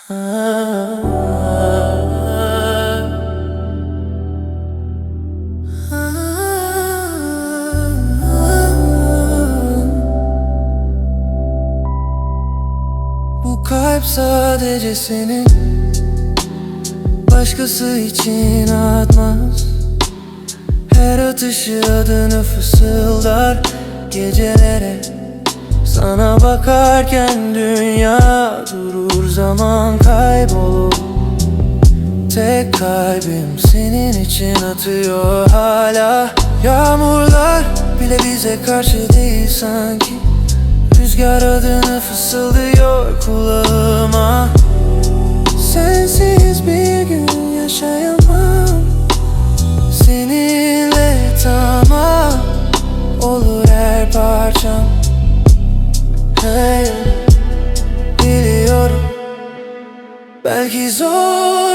Bu kalp sadece senin Başkası için atmaz. Her atışı adını fısıldar Gecelere. Sana bakarken dünya durur Zaman kaybolur Tek kalbim senin için atıyor hala. Yağmurlar bile bize karşı değil sanki. Rüzgar adını fısıldıyor kulağıma. Sensiz bir gün yaşayamam. Seninle tamam Olur her parçam. Hey, But he's all